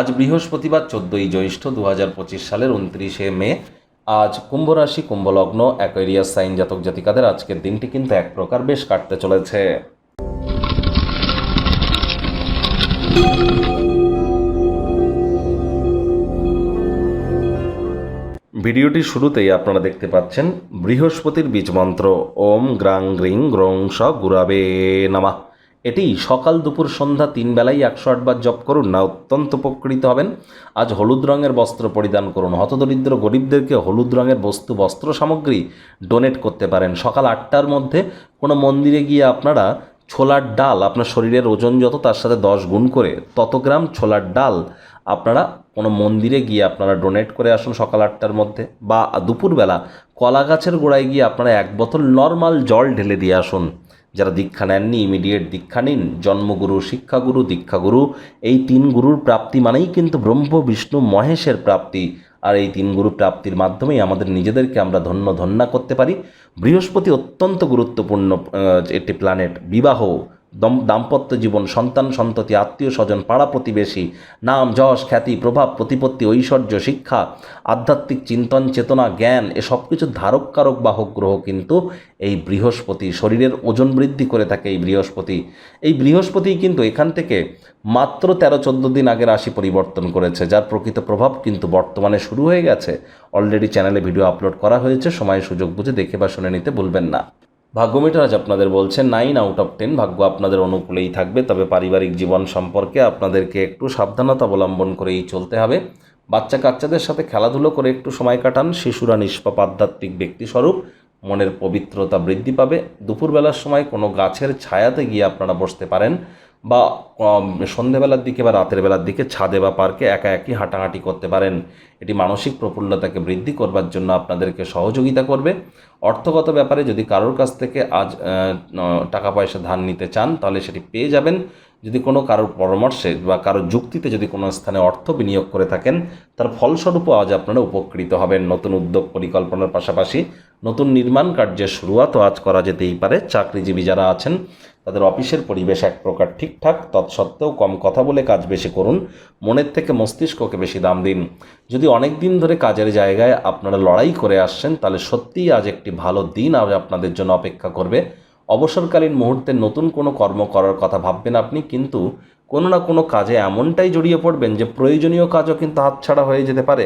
আজ বৃহস্পতিবার চোদ্দোই জ্যৈষ্ঠ দু হাজার পঁচিশ সালের উনত্রিশে মে। আজ কুম্ভ রাশি কুম্ভলগ্ন, অ্যাকোয়ারিয়াস সাইন জাতক জাতিকাদের আজকের দিনটি কিন্তু এক প্রকার বেশ কাটতে চলেছে। ভিডিওটি শুরুতেই আপনারা দেখতে পাচ্ছেন বৃহস্পতির বীজ মন্ত্র। ওম গ্রাং গ্রিং গ্রং স গুরাবে নামা। এটি সকাল দুপুর সন্ধ্যা তিন বেলায় একশো আটবার জপ করুন। না, অত্যন্ত উপকৃত হবেন। আজ হলুদ রঙের বস্ত্র পরিধান করুন। হতদরিদ্র গরিবদেরকে হলুদ রঙের বস্তু, বস্ত্র সামগ্রী ডোনেট করতে পারেন। সকাল আটটার মধ্যে কোনো মন্দিরে গিয়ে আপনারা ছোলার ডাল, আপনার শরীরের ওজন যত, তার সাথে দশ গুণ করে তত গ্রাম ছোলার ডাল আপনারা কোনো মন্দিরে গিয়ে আপনারা ডোনেট করে আসুন সকাল আটটার মধ্যে। বা দুপুরবেলা কলা গাছের গোড়ায় গিয়ে আপনারা এক বোতল নর্মাল জল ঢেলে দিয়ে আসুন। যারা দীক্ষা নেননি ইমিডিয়েট দীক্ষা নিন, জন্মগুরু, শিক্ষাগুরু, দীক্ষাগুরু, এই তিন গুরুর প্রাপ্তি মানেই কিন্তু ব্রহ্ম, বিষ্ণু, মহেশের প্রাপ্তি। আর এই তিন গুরু প্রাপ্তির মাধ্যমেই আমাদের নিজেদেরকে আমরা ধন্য ধন্যা করতে পারি। বৃহস্পতি অত্যন্ত গুরুত্বপূর্ণ একটি প্ল্যানেট বিবাহ। দাম্পত্য জীবন, সন্তান, সন্ততি, আত্মীয় স্বজন, পাড়া প্রতিবেশী, নাম, যশ, খ্যাতি, প্রভাব, প্রতিপত্তি, ঐশ্বর্য, শিক্ষা, আধ্যাত্মিক চিন্তন, চেতনা, জ্ঞান, এ সব কিছু ধারক কারক বাহক গ্রহ কিন্তু এই বৃহস্পতি। শরীরের ওজন বৃদ্ধি করে থাকে এই বৃহস্পতি। এই বৃহস্পতি কিন্তু এখান থেকে মাত্র তেরো চোদ্দ দিন আগে রাশি পরিবর্তন করেছে, যার প্রকৃত প্রভাব কিন্তু বর্তমানে শুরু হয়ে গেছে। অলরেডি চ্যানেলে ভিডিও আপলোড করা হয়েছে, সময় সুযোগ বুঝে দেখে বা শুনে নিতে ভুলবেন না। ভাগ্যমিটার আজ আপনাদের বলছে নাইন আউট অফ টেন ভাগ্য আপনাদের অনুকূলেই থাকবে, তবে পারিবারিক জীবন সম্পর্কে আপনাদেরকে একটু সাবধানতা অবলম্বন করেই চলতে হবে। বাচ্চা কাচ্চাদের সাথে খেলাধুলো করে একটু সময় কাটান, শিশুরা নিষ্পাপ আধ্যাত্মিক ব্যক্তিস্বরূপ, মনের পবিত্রতা বৃদ্ধি পাবে। দুপুরবেলার সময় কোনো গাছের ছায়াতে গিয়ে আপনারা বসতে পারেন। বা সন্ধেবেলার দিকে বা রাতের বেলার দিকে ছাদে বা পার্কে একা একই হাঁটাহাঁটি করতে পারেন। এটি মানসিক প্রফুল্লতাকে বৃদ্ধি করবার জন্য আপনাদেরকে সহযোগিতা করবে। অর্থগত ব্যাপারে যদি কারোর কাছ থেকে আজ টাকা পয়সা ধার নিতে চান, তাহলে সেটি পেয়ে যাবেন। যদি কোনো কারোর পরামর্শে বা কারোর যুক্তিতে যদি কোনো স্থানে অর্থ বিনিয়োগ করে থাকেন, তার ফলস্বরূপও আজ আপনারা উপকৃত হবেন। নতুন উদ্যোগ পরিকল্পনার পাশাপাশি নতুন নির্মাণ কার্যের শুরুয়াতও আজ করা যেতেই পারে। চাকরিজীবী যারা আছেন, তাদের অফিসের পরিবেশ এক প্রকার ঠিকঠাক, তৎসত্ত্বেও কম কথা বলে কাজ বেশি করুন। মনের থেকে মস্তিষ্ককে বেশি দাম দিন। যদি অনেক দিন ধরে কাজের জায়গায় আপনারা লড়াই করে আসছেন, তাহলে সত্যিই আজ একটি ভালো দিন আজ আপনাদের জন্য অপেক্ষা করবে। অবসরকালীন মুহূর্তে নতুন কোনো কর্ম করার কথা ভাববেন আপনি, কিন্তু কোনো না কোনো কাজে এমনটাই জড়িয়ে পড়বেন যে প্রয়োজনীয় কাজও কিন্তু হাতছাড়া হয়ে যেতে পারে।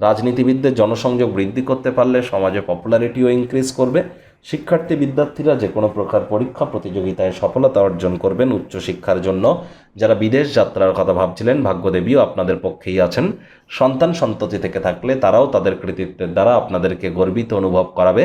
রাজনীতিবিদদের জনসংযোগ বৃদ্ধি করতে পারলে সমাজে পপুলারিটিও ইনক্রিজ করবে। শিক্ষার্থী বিদ্যার্থীরা যে কোনো প্রকার পরীক্ষা প্রতিযোগিতায় সফলতা অর্জন করবেন উচ্চশিক্ষার জন্য। যারা বিদেশ যাত্রার কথা ভাবছিলেন, ভাগ্যদেবীও আপনাদের পক্ষেই আছেন। সন্তান সন্ততি থেকে থাকলে তারাও তাদের কৃতিত্বের দ্বারা আপনাদেরকে গর্বিত অনুভব করাবে।